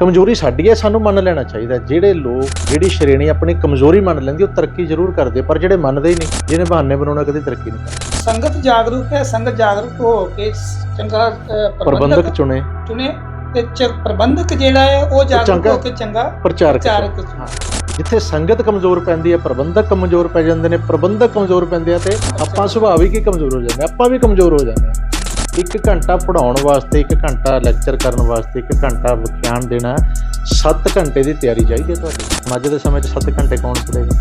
ਕਮਜ਼ੋਰੀ ਸਾਡੀ ਹੈ ਸਾਨੂੰ ਮੰਨ ਲੈਣਾ ਚਾਹੀਦਾ। ਜਿਹੜੇ ਲੋਕ ਜਿਹੜੀ ਸ਼੍ਰੇਣੀ ਆਪਣੀ ਕਮਜ਼ੋਰੀ ਮੰਨ ਲੈਂਦੀ ਉਹ ਤਰੱਕੀ ਜ਼ਰੂਰ ਕਰਦੇ ਪਰ ਜਿਹੜੇ ਮੰਨਦੇ ਹੀ ਨਹੀਂ ਜਿਹਨੇ ਬਹਾਨੇ ਬਣਾਉਣਾ ਕਦੇ ਤਰੱਕੀ ਨਹੀਂ ਕਰਦਾ ਸੰਗਤ ਜਾਗਰੂਕ ਹੈ ਸੰਗਤ ਜਾਗਰੂਕ ਹੋ ਕੇ ਚੰਗਾ ਪ੍ਰਬੰਧਕ ਚੁਣੇ ਚੁਣੇ ਤੇ ਪ੍ਰਬੰਧਕ ਜਿਹੜਾ ਹੈ ਉਹ ਜਾਗਰੂਕ ਹੋ ਕੇ ਚੰਗਾ ਪ੍ਰਚਾਰਕ। ਜਿੱਥੇ ਸੰਗਤ ਕਮਜ਼ੋਰ ਪੈਂਦੀ ਹੈ ਪ੍ਰਬੰਧਕ ਕਮਜ਼ੋਰ ਪੈ ਜਾਂਦੇ ਨੇ ਪ੍ਰਬੰਧਕ ਕਮਜ਼ੋਰ ਪੈਂਦੇ ਆ ਤੇ ਆਪਾਂ ਸੁਭਾਵਿਕ ਹੀ ਕਮਜ਼ੋਰ ਹੋ ਜਾਂਦੇ। ਆਪਾਂ ਵੀ ਕਮਜ਼ੋਰ ਹੋ ਜਾਂਦੇ ਹਾਂ ਇੱਕ ਘੰਟਾ ਪੜਾਉਣ ਵਾਸਤੇ, ਇੱਕ ਘੰਟਾ ਲੈਕਚਰ ਕਰਨ ਵਾਸਤੇ, ਇੱਕ ਘੰਟਾ ਵਿਖਿਆਨ ਦੇਣਾ 7 ਘੰਟੇ ਦੀ ਤਿਆਰੀ ਚਾਹੀਦੀ ਹੈ ਤੁਹਾਡੀ। ਹੁਣ ਅੱਜ ਦੇ ਸਮੇਂ 'ਚ 7 ਘੰਟੇ ਕੌਣ ਪੜੇਗਾ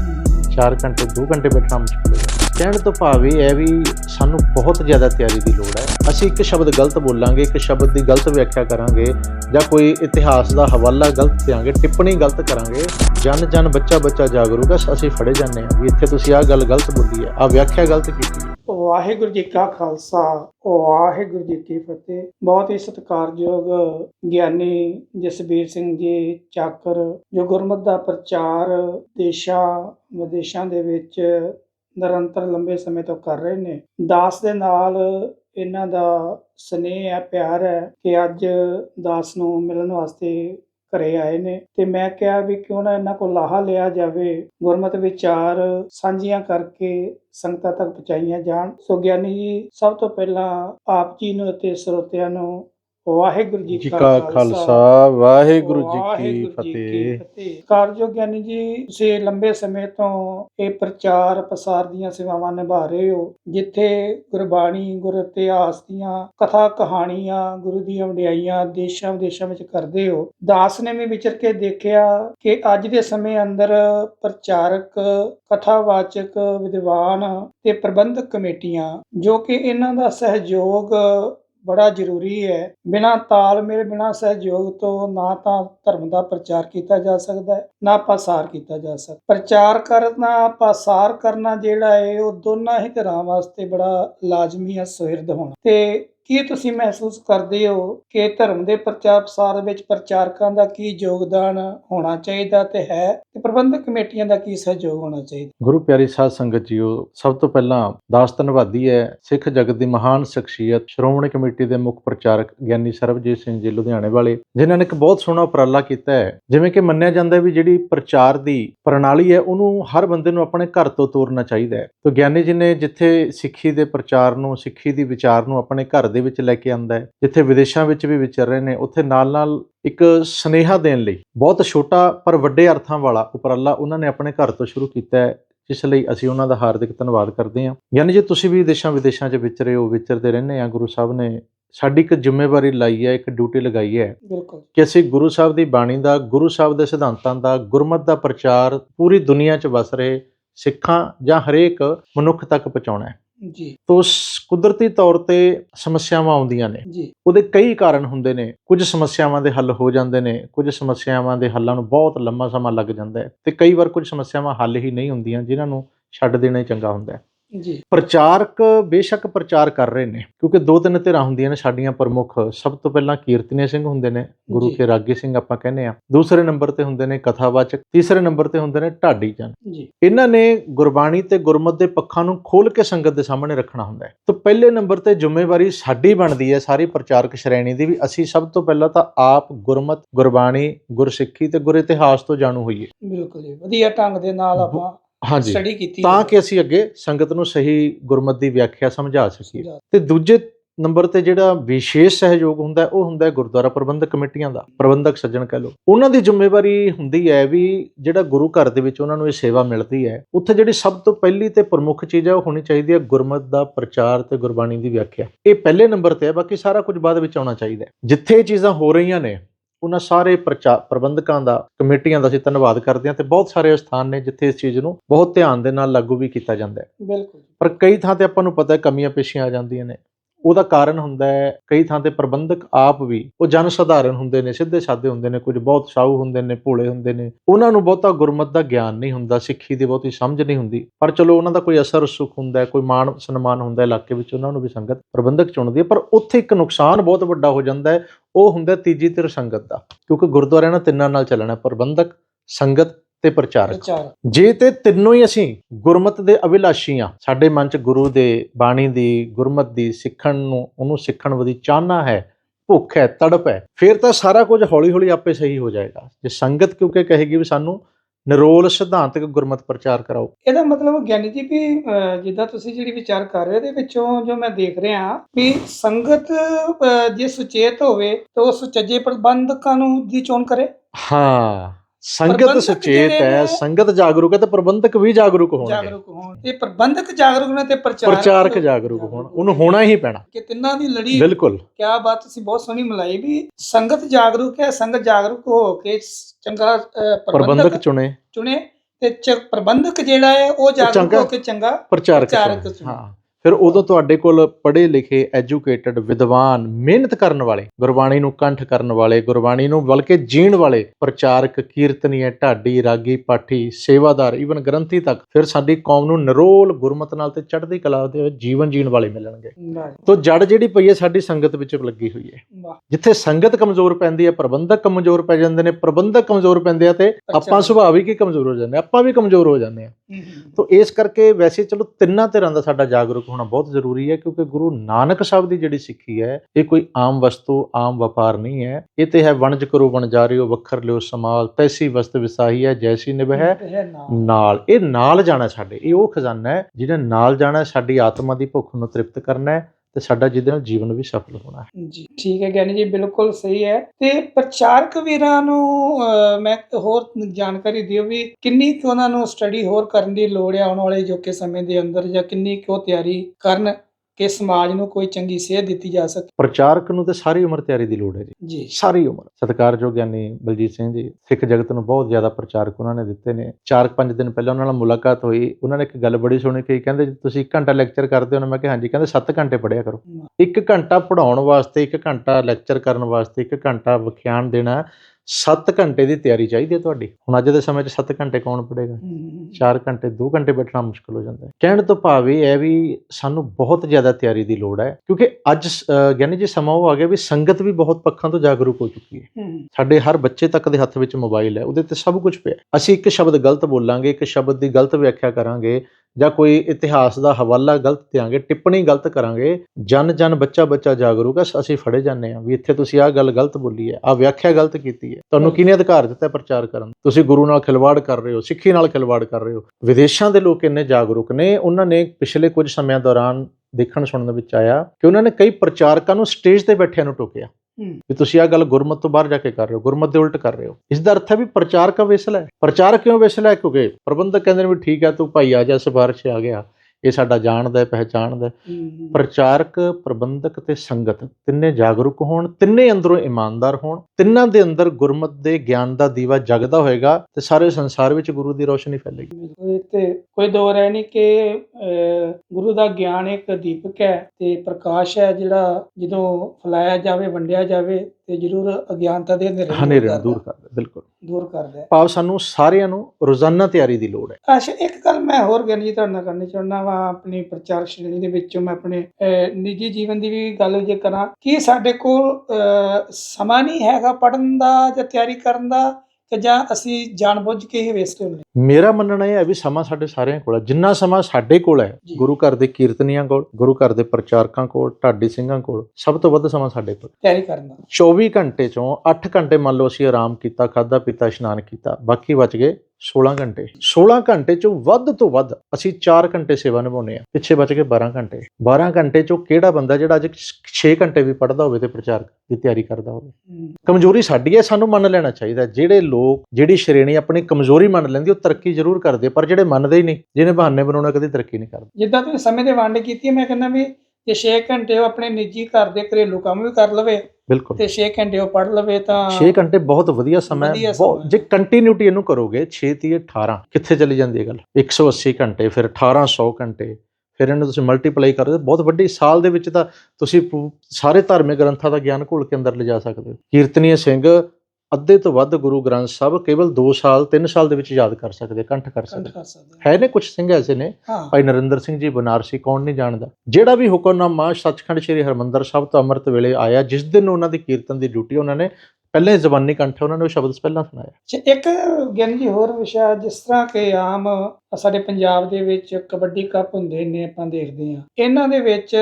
4 ਘੰਟੇ 2 ਘੰਟੇ ਬੈਠਣਾ ਮੁਸ਼ਕਲ ਹੈ। ਕਹਿਣ ਤੋਂ ਭਾਵ ਇਹ ਹੈ ਵੀ ਸਾਨੂੰ ਬਹੁਤ ਜ਼ਿਆਦਾ ਤਿਆਰੀ ਦੀ ਲੋੜ ਹੈ। ਅਸੀਂ ਇੱਕ ਸ਼ਬਦ ਗਲਤ ਬੋਲਾਂਗੇ, ਇੱਕ ਸ਼ਬਦ ਦੀ ਗਲਤ ਵਿਆਖਿਆ ਕਰਾਂਗੇ, ਜਾਂ ਕੋਈ ਇਤਿਹਾਸ ਦਾ ਹਵਾਲਾ ਗਲਤ ਦੇਾਂਗੇ ਟਿੱਪਣੀ ਗਲਤ ਕਰਾਂਗੇ ਜਨ ਜਨ ਬੱਚਾ ਬੱਚਾ ਜਾਗਰੂਕ ਹੈ, ਅਸੀਂ ਫੜੇ ਜਾਂਦੇ ਹਾਂ ਵੀ ਇੱਥੇ ਤੁਸੀਂ ਆਹ ਗੱਲ ਗਲਤ ਬੋਲੀ ਹੈ, ਆਹ ਵਿਆਖਿਆ ਗਲਤ ਕੀਤੀ ਹੈ। ਵਾਹਿਗੁਰੂ ਜੀ ਕਾ ਖਾਲਸਾ ਵਾਹਿਗੁਰੂ ਜੀ ਕੀ ਫਤਿਹ। ਬਹੁਤ ਹੀ ਸਤਿਕਾਰਯੋਗ ਗਿਆਨੀ ਜਸਬੀਰ ਸਿੰਘ ਜੀ ਚਾਕਰ, ਜੋ ਗੁਰਮਤਿ ਦਾ ਪ੍ਰਚਾਰ ਦੇਸ਼ਾਂ ਵਿਦੇਸ਼ਾਂ ਦੇ ਵਿੱਚ ਨਿਰੰਤਰ ਲੰਬੇ ਸਮੇਂ ਤੋਂ ਕਰ ਰਹੇ ਨੇ। ਦਾਸ ਦੇ ਨਾਲ ਇਹਨਾਂ ਦਾ ਸਨੇਹ ਹੈ, ਪਿਆਰ ਹੈ ਕਿ ਅੱਜ ਦਾਸ ਨੂੰ ਮਿਲਣ ਵਾਸਤੇ ਘਰੇ ਆਏ ਨੇ ਤੇ ਮੈਂ ਕਿਹਾ ਵੀ ਕਿਉਂ ਨਾ ਇਹਨਾਂ ਕੋਲ ਲਾਹਾ ਲਿਆ ਜਾਵੇ, ਗੁਰਮਤ ਵਿਚਾਰ ਸਾਂਝੀਆਂ ਕਰਕੇ ਸੰਗਤਾਂ ਤੱਕ ਪਹੁੰਚਾਈਆਂ ਜਾਣ। ਸੋ ਗਿਆਨੀ ਜੀ, ਸਭ ਤੋਂ ਪਹਿਲਾਂ ਆਪ ਜੀ ਨੂੰ ਅਤੇ ਸਰੋਤਿਆਂ ਨੂੰ ਵਾਹਿਗੁਰੂ ਜੀ ਕਾ ਖਾਲਸਾ। ਵਾਹਿਗੁਰੂ ਜੀ ਕੀ ਫਤਿਹ। ਕਾਰਜੋਗ ਗਿਆਨੀ ਜੀ ਤੁਸੀਂ ਲੰਬੇ ਸਮੇਂ ਤੋਂ ਇਹ ਪ੍ਰਚਾਰ ਪ੍ਰਸਾਰ ਦੀਆਂ ਸੇਵਾਵਾਂ ਨਿਭਾ ਰਹੇ ਹੋ ਜਿੱਥੇ ਗੁਰਬਾਣੀ ਗੁਰ ਇਤਿਹਾਸ ਦੀਆਂ ਕਥਾ ਕਹਾਣੀਆਂ ਗੁਰੂ ਦੀਆਂ ਵਡਿਆਈਆਂ ਦੇਸ਼ਾਂ ਵਿਦੇਸ਼ਾਂ ਵਿੱਚ ਕਰਦੇ ਹੋ। ਦਾਸ ਨੇ ਵੀ ਵਿਚਰ ਕੇ ਦੇਖਿਆ ਕਿ ਅੱਜ ਦੇ ਸਮੇਂ ਅੰਦਰ ਪ੍ਰਚਾਰਕ ਕਥਾਵਾਚਕ ਵਿਦਵਾਨ ਤੇ ਪ੍ਰਬੰਧਕ ਕਮੇਟੀਆਂ ਜੋ ਕਿ ਇਹਨਾਂ ਦਾ ਸਹਿਯੋਗ ਬੜਾ ਜ਼ਰੂਰੀ ਹੈ। ਬਿਨਾਂ ਤਾਲਮੇਲ ਬਿਨਾਂ ਸਹਿਯੋਗ ਤੋਂ ਨਾ ਤਾਂ ਧਰਮ ਦਾ ਪ੍ਰਚਾਰ ਕੀਤਾ ਜਾ ਸਕਦਾ ਹੈ, ਨਾ ਪਾਸਾਰ ਕੀਤਾ ਜਾ ਸਕਦਾ ਪ੍ਰਚਾਰ ਕਰਨਾ, ਪਾਸਾਰ ਕਰਨਾ ਜਿਹੜਾ ਹੈ, ਉਹ ਦੋਨਾਂ ਹੀ ਧਿਰਾਂ ਵਾਸਤੇ ਬੜਾ ਲਾਜ਼ਮੀ ਹੈ, ਸੁਹਿਰਦ ਹੋਣਾ। ਤੇ ਕੀ ਤੁਸੀਂ ਮਹਿਸੂਸ ਕਰਦੇ ਹੋ ਕਿ ਧਰਮ ਦੇ ਪ੍ਰਚਾਰ ਪ੍ਰਸਾਰ ਵਿੱਚ ਪ੍ਰਚਾਰਕਾਂ ਦਾ ਕੀ ਯੋਗਦਾਨ ਹੋਣਾ ਚਾਹੀਦਾ ਤੇ ਹੈ ਤੇ ਪ੍ਰਬੰਧਕ ਕਮੇਟੀਆਂ ਦਾ ਕੀ ਸਹਿਯੋਗ ਹੋਣਾ ਚਾਹੀਦਾ? ਗੁਰੂ ਪਿਆਰੀ ਸਾਧ ਸੰਗਤ ਜੀਓ, ਸਭ ਤੋਂ ਪਹਿਲਾਂ ਦਾਸ ਧੰਨਵਾਦੀ ਹੈ ਸਿੱਖ ਜਗਤ ਦੀ ਮਹਾਨ ਸ਼ਖਸੀਅਤ ਸ਼੍ਰੋਮਣੀ ਕਮੇਟੀ ਦੇ ਮੁੱਖ ਪ੍ਰਚਾਰਕ ਗਿਆਨੀ ਸਰਬਜੀਤ ਸਿੰਘ ਜੀ ਲੁਧਿਆਣੇ ਵਾਲੇ, ਜਿਨ੍ਹਾਂ ਨੇ ਇੱਕ ਬਹੁਤ ਸੋਹਣਾ ਉਪਰਾਲਾ ਕੀਤਾ ਹੈ। ਜਿਵੇਂ ਕਿ ਮੰਨਿਆ ਜਾਂਦਾ ਵੀ ਜਿਹੜੀ ਪ੍ਰਚਾਰ ਦੀ ਪ੍ਰਣਾਲੀ ਹੈ, ਉਹਨੂੰ ਹਰ ਬੰਦੇ ਨੂੰ ਆਪਣੇ ਘਰ ਤੋਂ ਤੋਰਨਾ ਚਾਹੀਦਾ ਹੈ। ਤਾਂ ਗਿਆਨੀ ਜੀ ਨੇ ਜਿੱਥੇ ਸਿੱਖੀ ਦੇ ਪ੍ਰਚਾਰ ਨੂੰ, ਸਿੱਖੀ ਦੀ ਵਿਚਾਰ ਨੂੰ ਆਪਣੇ ਘਰ ਦੇ ਵਿੱਚ ਲੈ ਕੇ ਆਂਦਾ ਹੈ ਜਿੱਥੇ ਵਿਦੇਸ਼ਾਂ ਵਿੱਚ ਵੀ ਵਿਚਰ ਰਹੇ ਨੇ ਉੱਥੇ ਨਾਲ-ਨਾਲ ਇੱਕ ਸਨੇਹਾ ਦੇਣ ਲਈ। ਬਹੁਤ ਛੋਟਾ ਪਰ ਵੱਡੇ ਅਰਥਾਂ ਵਾਲਾ ਉਪਰਾਲਾ ਉਹਨਾਂ ਨੇ ਆਪਣੇ ਘਰ ਤੋਂ ਸ਼ੁਰੂ ਕੀਤਾ ਹੈ ਜਿਸ ਲਈ ਅਸੀਂ ਉਹਨਾਂ ਦਾ ਹਾਰਦਿਕ ਧੰਨਵਾਦ ਕਰਦੇ ਹਾਂ। ਯਾਨੀ ਜੇ ਤੁਸੀਂ ਵੀ ਦੇਸ਼ਾਂ ਵਿਦੇਸ਼ਾਂ 'ਚ ਵਿਚਰੇ ਹੋ ਵਿਚਰਦੇ ਰਹਿੰਦੇ ਆ ਗੁਰੂ ਸਾਹਿਬ ਨੇ ਸਾਡੀ ਇੱਕ ਜ਼ਿੰਮੇਵਾਰੀ ਲਾਈ ਹੈ ਇੱਕ ਡਿਊਟੀ ਲਗਾਈ ਹੈ ਬਿਲਕੁਲ। ਕਿ ਅਸੀਂ ਗੁਰੂ ਸਾਹਿਬ ਦੀ ਬਾਣੀ ਦਾ ਗੁਰੂ ਸਾਹਿਬ ਦੇ ਸਿਧਾਂਤਾਂ ਦਾ ਗੁਰਮਤਿ ਦਾ ਪ੍ਰਚਾਰ ਪੂਰੀ ਦੁਨੀਆ 'ਚ ਵਸ ਰਹੇ ਸਿੱਖਾਂ ਜਾਂ ਹਰੇਕ ਮਨੁੱਖ ਤੱਕ ਪਹੁੰਚਾਉਣਾ ਹੈ। ਜੀ। ਤੋ ਕੁਦਰਤੀ ਤੌਰ ਤੇ ਸਮੱਸਿਆਵਾਂ ਆਉਂਦੀਆਂ ਨੇ। ਜੀ। ਉਹਦੇ ਕਈ ਕਾਰਨ ਹੁੰਦੇ ਨੇ। ਕੁਝ ਸਮੱਸਿਆਵਾਂ ਦੇ ਹੱਲ ਹੋ ਜਾਂਦੇ ਨੇ। ਕੁਝ ਸਮੱਸਿਆਵਾਂ ਦੇ ਹੱਲਾਂ ਨੂੰ ਬਹੁਤ ਲੰਮਾ ਸਮਾਂ ਲੱਗ ਜਾਂਦਾ ਹੈ। ਤੇ ਕਈ ਵਾਰ ਕੁਝ ਸਮੱਸਿਆਵਾਂ ਹੱਲ ਹੀ ਨਹੀਂ ਹੁੰਦੀਆਂ ਜਿਨ੍ਹਾਂ ਨੂੰ ਛੱਡ ਦੇਣਾ ਹੀ ਚੰਗਾ ਹੁੰਦਾ ਹੈ। ਜੀ। ਪ੍ਰਚਾਰਕ ਬੇਸ਼ੱਕ ਪ੍ਰਚਾਰ ਕਰ ਰਹੇ ਨੇ ਕਿਉਂਕਿ ਦੋ ਤਿੰਨ ਧਿਰਾਂ ਹੁੰਦੀਆਂ ਨੇ ਸਾਡੀਆਂ ਪ੍ਰਮੁੱਖ ਸਭ ਤੋਂ ਪਹਿਲਾਂ ਕੀਰਤਨੀय ਸਿੰਘ ਹੁੰਦੇ ਨੇ ਗੁਰੂ। ਕੇ ਰਾਗੀ ਸਿੰਘ ਆਪਾਂ ਕਹਿੰਦੇ ਆ ਦੂਸਰੇ ਨੰਬਰ ਤੇ ਹੁੰਦੇ ਨੇ ਕਥਾਵਾਚਕ ਤੀਸਰੇ ਨੰਬਰ ਤੇ ਹੁੰਦੇ ਨੇ ਢਾਡੀ ਜਨ। ਜੀ। ਇਹਨਾਂ ਨੇ ਗੁਰਬਾਣੀ ਤੇ ਗੁਰਮਤਿ ਦੇ ਪੱਖਾਂ ਨੂੰ ਖੋਲ ਕੇ ਸੰਗਤ ਦੇ ਸਾਹਮਣੇ ਰੱਖਣਾ ਹੁੰਦਾ ਹੈ। ਤਾਂ ਪਹਿਲੇ ਨੰਬਰ ਤੇ ਜ਼ਿੰਮੇਵਾਰੀ ਸਾਡੀ ਬਣਦੀ ਹੈ ਸਾਰੀ ਪ੍ਰਚਾਰਕ ਸ਼੍ਰੇਣੀ ਦੀ ਵੀ ਅਸੀਂ ਸਭ ਤੋਂ ਪਹਿਲਾਂ ਤਾਂ ਆਪ ਗੁਰਮਤਿ ਗੁਰਬਾਣੀ ਗੁਰਸਿੱਖੀ ਤੇ ਗੁਰ ਇਤਿਹਾਸ ਤੋਂ ਜਾਣੂ ਹੋਈਏ। ਬਿਲਕੁਲ ਜੀ ਵਧੀਆ ਢੰਗ ਦੇ ਨਾਲ ਆਪਾਂ ਹਾਂਜੀ। ਸਟੱਡੀ ਕੀਤੀ ਤਾਂ। ਕਿ ਅਸੀਂ ਅੱਗੇ ਸੰਗਤ ਨੂੰ ਸਹੀ ਗੁਰਮਤਿ ਦੀ ਵਿਆਖਿਆ ਸਮਝਾ ਸਕੀਏ। ਤੇ ਦੂਜੇ ਨੰਬਰ ਤੇ ਜਿਹੜਾ ਵਿਸ਼ੇਸ਼ ਸਹਿਯੋਗ ਹੁੰਦਾ ਉਹ ਹੁੰਦਾ ਗੁਰਦੁਆਰਾ ਪ੍ਰਬੰਧਕ ਕਮੇਟੀਆਂ ਦਾ ਪ੍ਰਬੰਧਕ ਸੱਜਣ ਕਹਿ ਲਓ। ਉਹਨਾਂ ਦੀ ਜ਼ਿੰਮੇਵਾਰੀ ਹੁੰਦੀ ਹੈ ਵੀ ਜਿਹੜਾ ਗੁਰੂ ਘਰ ਦੇ ਵਿੱਚ ਉਹਨਾਂ ਨੂੰ ਇਹ ਸੇਵਾ ਮਿਲਦੀ ਹੈ ਉੱਥੇ ਜਿਹੜੀ ਸਭ ਤੋਂ ਪਹਿਲੀ ਤੇ ਪ੍ਰਮੁੱਖ ਚੀਜ਼ ਹੈ ਉਹ ਹੋਣੀ ਚਾਹੀਦੀ ਹੈ ਗੁਰਮਤਿ ਦਾ ਪ੍ਰਚਾਰ ਤੇ ਗੁਰਬਾਣੀ ਦੀ ਵਿਆਖਿਆ। ਇਹ ਪਹਿਲੇ ਨੰਬਰ ਤੇ ਹੈ ਬਾਕੀ ਸਾਰਾ ਕੁਝ ਬਾਅਦ ਵਿੱਚ ਆਉਣਾ ਚਾਹੀਦਾ ਹੈ। ਜਿੱਥੇ ਇਹ ਚੀਜ਼ਾਂ ਹੋ ਰਹੀਆਂ ਨੇ ਉਹਨਾਂ ਸਾਰੇ ਪ੍ਰਬੰਧਕਾਂ ਦਾ ਕਮੇਟੀਆਂ ਦਾ ਅਸੀਂ ਧੰਨਵਾਦ ਕਰਦੇ ਹਾਂ ਤੇ ਬਹੁਤ ਸਾਰੇ ਸਥਾਨ ਨੇ ਜਿੱਥੇ ਇਸ ਚੀਜ਼ ਨੂੰ ਬਹੁਤ ਧਿਆਨ ਦੇ ਨਾਲ ਲਾਗੂ ਵੀ ਕੀਤਾ ਜਾਂਦਾ ਹੈ। ਬਿਲਕੁਲ ਪਰ ਕਈ ਥਾਂ ਤੇ ਆਪਾਂ ਨੂੰ ਪਤਾ ਹੈ ਕਮੀਆਂ ਪੇਸ਼ੀਆਂ ਆ ਜਾਂਦੀਆਂ ਨੇ। ਉਹਦਾ ਕਾਰਨ ਹੁੰਦਾ ਹੈ, ਕਈ ਥਾਂ ਤੇ ਪ੍ਰਬੰਧਕ ਆਪ ਵੀ, ਉਹ ਜਨ ਸਧਾਰਨ ਹੁੰਦੇ ਨੇ ਸਿੱਧੇ ਸਾਦੇ ਹੁੰਦੇ ਨੇ, ਕੁਝ ਬਹੁਤ ਸਾਊ ਹੁੰਦੇ ਨੇ, ਭੋਲੇ ਹੁੰਦੇ ਨੇ। ਉਹਨਾਂ ਨੂੰ ਬਹੁਤਾ ਗੁਰਮਤ ਦਾ ਗਿਆਨ ਨਹੀਂ ਹੁੰਦਾ, ਸਿੱਖੀ ਦੀ ਬਹੁਤੀ ਸਮਝ ਨਹੀਂ ਹੁੰਦੀ। ਪਰ ਚਲੋ ਉਹਨਾਂ ਦਾ ਕੋਈ ਅਸਰ ਸੁਖ ਹੁੰਦਾ ਕੋਈ ਮਾਣ ਸਨਮਾਨ ਹੁੰਦਾ ਇਲਾਕੇ ਵਿੱਚ, ਉਹਨਾਂ ਨੂੰ ਵੀ ਸੰਗਤ ਪ੍ਰਬੰਧਕ ਚੁਣਦੀ ਹੈ। ਪਰ ਉੱਥੇ ਇੱਕ ਨੁਕਸਾਨ ਬਹੁਤ ਵੱਡਾ ਹੋ ਜਾਂਦਾ ਹੈ, ਉਹ ਹੁੰਦਾ ਤੀਜੀ ਧਿਰ ਸੰਗਤ ਦਾ। ਕਿਉਂਕਿ ਗੁਰਦੁਆਰਿਆਂ ਨਾਲ ਤਿੰਨਾਂ ਨਾਲ ਚੱਲਣਾ ਪ੍ਰਬੰਧਕ, ਸੰਗਤ ਤੇ ਪ੍ਰਚਾਰਕ। ਪ੍ਰਚਾਰ ਜੇ ਤੇ ਤਿੰਨੋਂ ਹੀ ਅਸੀਂ ਗੁਰਮਤ ਦੇ ਅਭਿਲਾਸ਼ੀ ਆ ਸਾਡੇ ਮਨ ਚ ਗੁਰੂ ਦੇ ਬਾਣੀ ਦੀ ਗੁਰਮਤ ਦੀ ਸਿੱਖਣ ਨੂੰ ਉਹਨੂੰ ਸਿੱਖਣ ਦੀ ਚਾਹਨਾ ਹੈ ਭੁੱਖ ਹੈ ਤੜਪ ਹੈ ਫਿਰ ਤਾਂ ਸਾਰਾ ਕੁਝ ਹੌਲੀ ਹੌਲੀ ਆਪੇ ਸਹੀ ਹੋ ਜਾਏਗਾ। ਜੇ ਸੰਗਤ ਕਿਉਂਕਿ ਕਹੇਗੀ ਵੀ ਸਾਨੂੰ ਨਿਰੋਲ ਸਿਧਾਂਤਕ ਗੁਰਮਤ ਪ੍ਰਚਾਰ ਕਰਾਓ? ਇਹਦਾ ਮਤਲਬ ਗਿਆਨੀ ਜੀ ਵੀ ਜਿੱਦਾਂ ਤੁਸੀਂ ਜਿਹੜੀ ਵਿਚਾਰ ਕਰ ਰਹੇ ਹੋ ਇਹਦੇ ਵਿੱਚੋਂ ਜੋ ਮੈਂ ਦੇਖ ਰਿਹਾ ਵੀ ਸੰਗਤ ਜੇ ਸੁਚੇਤ ਹੋਵੇ ਤਾਂ ਉਹ ਸੁਚੱਜੇ ਪ੍ਰਬੰਧਕਾਂ ਨੂੰ ਦੀ ਚੋਣ ਕਰੇ। ਹਾਂ। ਸੰਗਤ ਸੁਚੇਤ ਹੈ ਸੰਗਤ ਜਾਗਰੂਕ ਹੈ ਤੇ ਪ੍ਰਬੰਧਕ ਵੀ ਜਾਗਰੂਕ ਹੋਣਗੇ। ਜਾਗਰੂਕ ਹੋਣ ਤੇ ਪ੍ਰਬੰਧਕ ਜਾਗਰੂਕ ਨੇ ਤੇ ਪ੍ਰਚਾਰਕ ਪ੍ਰਚਾਰਕ ਜਾਗਰੂਕ ਹੋਣ। ਉਹਨੂੰ ਹੋਣਾ ਹੀ ਪੈਣਾ। ਕਿ ਤਿੰਨਾਂ ਦੀ ਲੜੀ ਬਿਲਕੁਲ। ਕਿਆ ਬਾਤ ਤੁਸੀਂ ਬਹੁਤ ਸੋਹਣੀ ਮਿਲਾਈ ਵੀ ਸੰਗਤ ਜਾਗਰੂਕ ਹੈ ਸੰਗਤ ਜਾਗਰੂਕ ਹੋ ਕੇ ਚੰਗਾ ਪ੍ਰਬੰਧਕ ਚੁਣੇ। ਚੁਣੇ ਤੇ ਪ੍ਰਬੰਧਕ ਜਿਹੜਾ ਹੈ ਉਹ ਜਾਗਰੂਕ ਹੋ ਕੇ ਚੰਗਾ ਪ੍ਰਚਾਰਕ। ਹਾਂ। ਫਿਰ ਉਦੋਂ ਤੁਹਾਡੇ ਕੋਲ ਪੜ੍ਹੇ ਲਿਖੇ ਐਜੂਕੇਟਡ ਵਿਦਵਾਨ ਮਿਹਨਤ ਕਰਨ ਵਾਲੇ ਗੁਰਬਾਣੀ ਨੂੰ ਕੰਠ ਕਰਨ ਵਾਲੇ ਗੁਰਬਾਣੀ ਨੂੰ ਬਲਕਿ ਜੀਣ ਵਾਲੇ ਪ੍ਰਚਾਰਕ ਕੀਰਤਨੀਏ ਢਾਡੀ ਰਾਗੀ ਪਾਠੀ ਸੇਵਾਦਾਰ ਈਵਨ ਗ੍ਰੰਥੀ ਤੱਕ ਫਿਰ ਸਾਡੀ ਕੌਮ ਨੂੰ ਨਿਰੋਲ ਗੁਰਮਤ ਨਾਲ ਤੇ ਚੜ੍ਹਦੀ ਕਲਾ ਦੇ ਵਿੱਚ ਜੀਵਨ ਜੀਣ ਵਾਲੇ ਮਿਲਣਗੇ। ਤੋਂ ਜੜ ਜਿਹੜੀ ਪਈ ਹੈ ਸਾਡੀ ਸੰਗਤ ਵਿੱਚ ਲੱਗੀ ਹੋਈ ਹੈ। ਜਿੱਥੇ ਸੰਗਤ ਕਮਜ਼ੋਰ ਪੈਂਦੀ ਹੈ ਪ੍ਰਬੰਧਕ ਕਮਜ਼ੋਰ ਪੈ ਜਾਂਦੇ ਨੇ ਪ੍ਰਬੰਧਕ ਕਮਜ਼ੋਰ ਪੈਂਦੇ ਆ ਤੇ ਆਪਾਂ। ਸੁਭਾਵਿਕ ਹੀ ਕਮਜ਼ੋਰ ਹੋ ਜਾਂਦੇ ਆਪਾਂ ਵੀ ਕਮਜ਼ੋਰ ਹੋ ਜਾਂਦੇ ਆ। ਤੋ ਇਸ ਕਰਕੇ ਵੈਸੇ ਚਲੋ ਤਿੰਨਾਂ ਧਿਰਾਂ ਦਾ ਸਾਡਾ ਜਾਗਰੂਕ ਹੋਣਾ ਬਹੁਤ ਜ਼ਰੂਰੀ ਹੈ ਕਿਉਂਕਿ ਗੁਰੂ ਨਾਨਕ ਸਾਹਿਬ ਦੀ ਜਿਹੜੀ ਸਿੱਖੀ ਹੈ ਇਹ ਕੋਈ ਆਮ ਵਸਤੂ ਆਮ ਵਪਾਰ ਨਹੀਂ ਹੈ। ਇਹ ਤੇ ਹੈ ਵਣਜ ਕਰੋ ਵਣਜਾਰਿਓ ਵੱਖਰ ਲਿਓ ਸਮਾਲ ਤੈਸੀ ਵਸਤ ਵਿਸਾਹੀ ਹੈ ਜੈਸੀ ਨਿਭੈ ਨਾਲ। ਇਹ ਨਾਲ ਜਾਣਾ ਸਾਡੇ ਇਹ ਉਹ ਖਜ਼ਾਨਾ ਹੈ ਜਿਹਨੇ ਨਾਲ ਜਾਣਾ ਸਾਡੀ ਆਤਮਾ ਦੀ ਭੁੱਖ ਨੂੰ ਤ੍ਰਿਪਤ ਕਰਨਾ ਹੈ। ਤੇ ਸਾਡਾ ਜਿਹਦੇ ਨਾਲ ਜੀਵਨ ਵੀ ਸਫਲ ਹੋਣਾ ਹੈ। ਜੀ ਠੀਕ ਹੈ ਗਿਆਨੀ ਜੀ ਬਿਲਕੁਲ ਸਹੀ ਹੈ। ਤੇ ਪ੍ਰਚਾਰਕ ਵੀਰਾਂ ਨੂੰ ਅਹ, ਮੈਂ ਹੋਰ ਜਾਣਕਾਰੀ ਦਿਓ ਵੀ ਕਿੰਨੀ ਕੁ ਉਹਨਾਂ ਨੂੰ ਸਟੱਡੀ ਹੋਰ ਕਰਨ ਦੀ ਲੋੜ ਹੈ ਆਉਣ ਵਾਲੇ ਜੋਕੇ ਸਮੇਂ ਦੇ ਅੰਦਰ ਜਾਂ ਕਿੰਨੀ ਕੁ ਉਹ ਤਿਆਰੀ ਕਰਨ? ਕਿ ਸਮਾਜ ਨੂੰ ਕੋਈ ਚੰਗੀ ਸੇਧ ਦਿੱਤੀ ਜਾ ਸਕੇ। ਪ੍ਰਚਾਰਕ ਨੂੰ ਤੇ ਸਾਰੀ ਉਮਰ ਤਿਆਰੀ ਦੀ ਲੋੜ ਹੈ ਜੀ। ਜੀ। ਸਾਰੀ ਉਮਰ। ਸਤਿਕਾਰਯੋਗ ਗਿਆਨੀ ਬਲਜੀਤ ਸਿੰਘ ਜੀ ਸਿੱਖ ਜਗਤ ਨੂੰ ਬਹੁਤ ਜ਼ਿਆਦਾ ਪ੍ਰਚਾਰਕ ਉਹਨਾਂ ਨੇ ਦਿੱਤੇ ਨੇ। 4-5 ਦਿਨ ਪਹਿਲਾਂ ਉਹਨਾਂ ਨਾਲ ਮੁਲਾਕਾਤ ਹੋਈ। ਉਹਨਾਂ ਨੇ ਇੱਕ ਗੱਲ ਬੜੀ ਸੋਹਣੀ ਕਹੀ ਕਹਿੰਦੇ ਜੀ ਤੁਸੀਂ 1 ਘੰਟਾ ਲੈਕਚਰ ਕਰਦੇ ਹੋ ਨਾ ਮੈਂ ਕਿਹਾ ਹਾਂਜੀ ਕਹਿੰਦੇ 7 ਘੰਟੇ ਪੜ੍ਹਿਆ ਕਰੋ। 1 ਘੰਟਾ ਪੜਾਉਣ ਵਾਸਤੇ 1 ਘੰਟਾ ਲੈਕਚਰ ਕਰਨ ਵਾਸਤੇ 1 ਘੰਟਾ ਵਿਖਿਆਨ ਦੇਣਾ 7 ਘੰਟੇ ਦੀ ਤਿਆਰੀ ਚਾਹੀਦੀ ਹੈ ਤੁਹਾਡੀ? ਹੁਣ ਅੱਜ ਦੇ ਸਮੇਂ 'ਚ 7 ਘੰਟੇ ਕੌਣ ਪੜੇਗਾ ਹਮ, 4 ਘੰਟੇ 2 ਘੰਟੇ ਬੈਠਣਾ ਮੁਸ਼ਕਲ ਹੋ ਜਾਂਦਾ ਹੈ। ਕਹਿਣ ਤੋਂ ਭਾਵ ਇਹ ਹੈ ਵੀ ਸਾਨੂੰ ਬਹੁਤ ਜ਼ਿਆਦਾ ਤਿਆਰੀ ਦੀ ਲੋੜ ਹੈ ਕਿਉਂਕਿ ਅੱਜ ਗਿਆਨੀ ਜੀ ਸਮਾਂ ਉਹ ਆ ਗਿਆ ਵੀ ਸੰਗਤ ਵੀ ਬਹੁਤ ਪੱਖਾਂ ਤੋਂ ਜਾਗਰੂਕ ਹੋ ਚੁੱਕੀ ਹੈ। ਸਾਡੇ ਹਰ ਬੱਚੇ ਤੱਕ ਦੇ ਹੱਥ ਵਿੱਚ ਮੋਬਾਈਲ ਹੈ ਉਹਦੇ ਤੇ ਸਭ ਕੁਝ ਪਿਆ। ਅਸੀਂ ਇੱਕ ਸ਼ਬਦ ਗਲਤ ਬੋਲਾਂਗੇ ਇੱਕ ਸ਼ਬਦ ਦੀ ਗਲਤ ਵਿਆਖਿਆ ਕਰਾਂਗੇ ਜਾਂ ਕੋਈ ਇਤਿਹਾਸ ਦਾ ਹਵਾਲਾ ਗਲਤ ਦਿਆਂਗੇ, ਟਿੱਪਣੀ ਗਲਤ ਕਰਾਂਗੇ ਜਨ ਜਨ ਬੱਚਾ ਬੱਚਾ ਜਾਗਰੂਕ ਹੈ ਅਸੀਂ ਫੜੇ ਜਾਂਦੇ ਹਾਂ ਵੀ ਇੱਥੇ ਤੁਸੀਂ ਆਹ ਗੱਲ ਗਲਤ ਬੋਲੀ ਹੈ, ਆਹ ਵਿਆਖਿਆ ਗਲਤ ਕੀਤੀ ਹੈ। ਤੁਹਾਨੂੰ ਕਿਹਨੇ ਅਧਿਕਾਰ ਦਿੱਤਾ ਪ੍ਰਚਾਰ ਕਰਨ? ਤੁਸੀਂ ਗੁਰੂ ਨਾਲ ਖਿਲਵਾੜ ਕਰ ਰਹੇ ਹੋ, ਸਿੱਖੀ ਨਾਲ ਖਿਲਵਾੜ ਕਰ ਰਹੇ ਹੋ। ਵਿਦੇਸ਼ਾਂ ਦੇ ਲੋਕ ਇੰਨੇ ਜਾਗਰੂਕ ਨੇ, ਉਹਨਾਂ ਨੇ ਪਿਛਲੇ ਕੁਝ ਸਮਿਆਂ ਦੌਰਾਨ ਦੇਖਣ ਸੁਣਨ ਵਿੱਚ ਆਇਆ ਕਿ ਉਹਨਾਂ ਨੇ ਕਈ ਪ੍ਰਚਾਰਕਾਂ ਨੂੰ ਸਟੇਜ ਤੇ ਬੈਠਿਆਂ ਨੂੰ ਟੋਕਿਆ। ਵੀ ਤੁਸੀਂ ਆਹ ਗੱਲ ਗੁਰਮਤ ਤੋਂ ਬਾਹਰ ਜਾ ਕੇ ਕਰ ਰਹੇ ਹੋ, ਗੁਰਮਤ ਦੇ ਉਲਟ ਕਰ ਰਹੇ ਹੋ। ਇਸ ਦਾ ਅਰਥ ਹੈ ਵੀ ਪ੍ਰਚਾਰ ਕਾ ਵਿਸਲਾ ਹੈ। ਪ੍ਰਚਾਰ ਕਿਉਂ ਵਿਸਲਾ ਹੈ? ਕਿਉਂਕਿ ਪ੍ਰਬੰਧਕ ਕਹਿੰਦੇ ਨੇ ਵੀ ਠੀਕ ਹੈ, ਤੂੰ ਭਾਈ ਆ ਜਾ, ਸਿਫਾਰਿਸ਼ ਆ ਗਿਆ। ਇਹ ਸਾਡਾ ਜਾਣਦਾ ਹੈ ਪਹਿਚਾਣਦਾ ਹੈ। ਪ੍ਰਚਾਰਕ ਪ੍ਰਬੰਧਕ ਤੇ ਸੰਗਤ ਤਿੰਨੇ ਜਾਗਰੂਕ ਹੋਣ ਤਿੰਨੇ ਅੰਦਰੋਂ ਇਮਾਨਦਾਰ ਹੋਣ ਤਿੰਨਾਂ ਦੇ ਅੰਦਰ ਗੁਰਮਤ ਦੇ ਗਿਆਨ ਦਾ ਦੀਵਾ ਜਗਦਾ ਹੋਏਗਾ ਤੇ ਸਾਰੇ ਸੰਸਾਰ ਵਿੱਚ ਗੁਰੂ ਦੀ ਰੋਸ਼ਨੀ ਫੈਲੇਗੀ। ਤੇ ਕੋਈ ਦੋ ਰਹਿ ਨਹੀਂ ਕਿ ਗੁਰੂ ਦਾ ਗਿਆਨ ਇੱਕ ਦੀਪਕ ਹੈ ਤੇ ਪ੍ਰਕਾਸ਼ ਹੈ ਜਿਹੜਾ ਜਦੋਂ ਫੈਲਾਇਆ ਜਾਵੇ ਵੰਡਿਆ ਜਾਵੇ ਤੇ ਜ਼ਰੂਰ ਅਗਿਆਨਤਾ ਦੇ ਹਨੇਰੇ ਨੂੰ ਹਨੇਰੇ ਨੂੰ ਕਰਦਾ- ਦੂਰ ਕਰਦਾ ਬਿਲਕੁਲ। ਦੂਰ ਕਰਦਾ ਭਾਵ ਸਾਨੂੰ ਸਾਰਿਆਂ ਨੂੰ ਰੋਜ਼ਾਨਾ ਤਿਆਰੀ ਦੀ ਲੋੜ ਹੈ। ਅੱਛਾ ਇੱਕ ਗੱਲ ਮੈਂ ਹੋਰ ਗਿਆਨ ਜੀ ਤੁਹਾਡੇ ਨਾਲ ਕਰਨੀ ਚਾਹੁੰਦਾ ਵਾਂ ਆਪਣੀ ਪ੍ਰਚਾਰਕ ਸ਼੍ਰੇਣੀ ਦੇ ਵਿੱਚੋਂ ਮੈਂ ਆਪਣੇ ਨਿੱਜੀ ਜੀਵਨ ਦੀ ਵੀ ਗੱਲ ਜੇ ਕਰਾਂ ਕੀ ਸਾਡੇ ਕੋਲ ਸਮਾਂ ਨਹੀਂ ਹੈਗਾ ਪੜਨ ਦਾ ਜਾਂ ਤਿਆਰੀ ਕਰਨ ਦਾ? ਕਿ ਜਾਂ ਅਸੀਂ ਜਾਣਬੁੱਝ ਕੇ ਹੀ ਵੇਸਟ ਹੁੰਦੇ ਮੇਰਾ ਮੰਨਣਾ ਇਹ ਹੈ ਵੀ ਸਮਾਂ ਸਾਡੇ ਸਾਰਿਆਂ ਕੋਲ ਹੈ। ਜਿੰਨਾ ਸਮਾਂ ਸਾਡੇ ਕੋਲ ਹੈ। ਗੁਰੂ ਘਰ ਦੇ ਕੀਰਤਨੀਆਂ ਕੋਲ ਗੁਰੂ ਘਰ ਦੇ ਪ੍ਰਚਾਰਕਾਂ ਕੋਲ ਢਾਡੀ ਸਿੰਘਾਂ ਕੋਲ ਸਭ ਤੋਂ ਵੱਧ ਸਮਾਂ ਸਾਡੇ ਕੋਲ। ਤਿਆਰੀ ਕਰਨ ਦਾ। 24 ਘੰਟੇ ਚੋਂ 8 ਘੰਟੇ ਮੰਨ ਲਓ ਅਸੀਂ ਆਰਾਮ ਕੀਤਾ ਖਾਦਾ ਪੀਤਾ ਇਸ਼ਨਾਨ ਕੀਤਾ ਬਾਕੀ ਬਚ ਗਏ 16 ਘੰਟੇ। 16 ਘੰਟੇ ਚੋਂ ਵੱਧ ਤੋਂ ਵੱਧ ਅਸੀਂ 4 ਘੰਟੇ ਸੇਵਾ ਨਿਭਾਉਂਦੇ ਆ ਪਿੱਛੇ ਬਚ ਗਏ 12 ਘੰਟੇ। 12 ਘੰਟੇ ਚੋਂ ਕਿਹੜਾ ਬੰਦਾ ਜਿਹੜਾ ਅੱਜ 6 ਘੰਟੇ ਵੀ ਪੜਦਾ ਹੋਵੇ ਤੇ ਪ੍ਰਚਾਰ ਦੀ ਤਿਆਰੀ ਕਰਦਾ ਹੋਵੇ? ਕਮਜ਼ੋਰੀ ਸਾਡੀ ਹੈ ਸਾਨੂੰ ਮੰਨ ਲੈਣਾ ਚਾਹੀਦਾ। ਜਿਹੜੇ ਲੋਕ ਜਿਹੜੀ ਸ਼੍ਰੇਣੀ ਆਪਣੀ ਕਮਜ਼ੋਰੀ ਮੰਨ ਲੈਂਦੀ ਉਹ ਤਰੱਕੀ ਜ਼ਰੂਰ ਕਰਦੇ ਪਰ ਜਿਹੜੇ ਮੰਨਦੇ ਹੀ ਨਹੀਂ ਜਿਹਨੇ ਬਹਾਨੇ ਬਣਾਉਣਾ ਕਦੀ ਤਰੱਕੀ ਨਹੀਂ ਕਰਦੇ। ਜਿੱਦਾਂ ਤੁਸੀਂ ਸਮੇਂ ਦੇ ਵੰਡ ਕੀਤੀ ਮੈਂ ਕਹਿੰਦਾ ਵੀ ਜੇ 6 ਘੰਟੇ ਉਹ ਆਪਣੇ ਨਿੱਜੀ ਘਰ ਦੇ ਘਰੇਲੂ ਕੰਮ ਵੀ ਕਰ ਲਵੇ ਬਿਲਕੁਲ। ਤੇ 6 ਘੰਟੇ ਉਹ ਪੜ੍ਹ ਲਵੇ ਤਾਂ 6 ਘੰਟੇ ਬਹੁਤ ਵਧੀਆ ਸਮਾਂ ਹੈ। ਬਹੁਤ। ਜੇ ਕੰਟੀਨਿਊਟੀ ਇਹਨੂੰ ਕਰੋਗੇ 6 ਤੀਏ 18 ਕਿੱਥੇ ਚਲੀ ਜਾਂਦੀ ਹੈ ਗੱਲ? 180 ਘੰਟੇ ਫਿਰ 1800 ਘੰਟੇ ਫਿਰ ਇਹਨੂੰ ਤੁਸੀਂ ਮਲਟੀਪਲਾਈ ਕਰੋ ਤਾਂ ਬਹੁਤ ਵੱਡੀ ਸਾਲ ਦੇ ਵਿੱਚ ਤਾਂ ਤੁਸੀਂ ਸਾਰੇ ਧਾਰਮਿਕ ਗ੍ਰੰਥਾਂ ਦਾ ਗਿਆਨ ਘੋਲ ਕੇ ਅੰਦਰ ਲਿਜਾ ਸਕਦੇ ਹੋ। ਕੀਰਤਨੀਏ ਸਿੰਘ ਅੱਧੇ ਤੋਂ ਵੱਧ ਗੁਰੂ ਗ੍ਰੰਥ ਸਾਹਿਬ ਕੇਵਲ 2 ਸਾਲ 3 ਸਾਲ ਦੇ ਵਿੱਚ ਯਾਦ ਕਰ ਸਕਦੇ ਕੰਠ ਕਰ ਸਕਦੇ। ਹਾਂ। ਨੇ ਕੁਝ ਸਿੰਘ ਐਸੇ ਨੇ? ਭਾਈ ਨਰਿੰਦਰ ਸਿੰਘ ਜੀ ਬਨਾਰਸੀ ਕੌਣ ਨਹੀਂ ਜਾਣਦਾ? ਜਿਹੜਾ ਵੀ ਹੁਕਮਨਾਮਾ ਸੱਚਖੰਡ ਸ੍ਰੀ ਹਰਮੰਦਰ ਸਾਹਿਬ ਤੋਂ ਅੰਮ੍ਰਿਤ ਵੇਲੇ ਆਇਆ ਜਿਸ ਦਿਨ ਉਹਨਾਂ ਦੀ ਕੀਰਤਨ ਦੀ ਡਿਊਟੀ ਉਹਨਾਂ ਨੇ ਪਹਿਲੇ ਜ਼ਬਾਨੀ ਕੰਠ ਉਹਨਾਂ ਨੇ ਉਹ ਸ਼ਬਦ ਪਹਿਲਾਂ ਸੁਣਾਇਆ। ਅੱਛਾ, ਇੱਕ ਗਿਆਨੀ ਜੀ ਹੋਰ ਵਿਸ਼ਾ ਜਿਸ ਤਰ੍ਹਾਂ ਕਿ ਆਮ ਸਾਡੇ ਪੰਜਾਬ ਦੇ ਵਿੱਚ ਕਬੱਡੀ ਕੱਪ ਹੁੰਦੇ ਨੇ ਆਪਾਂ ਦੇਖਦੇ ਹਾਂ। ਇਹਨਾਂ ਦੇ ਵਿੱਚ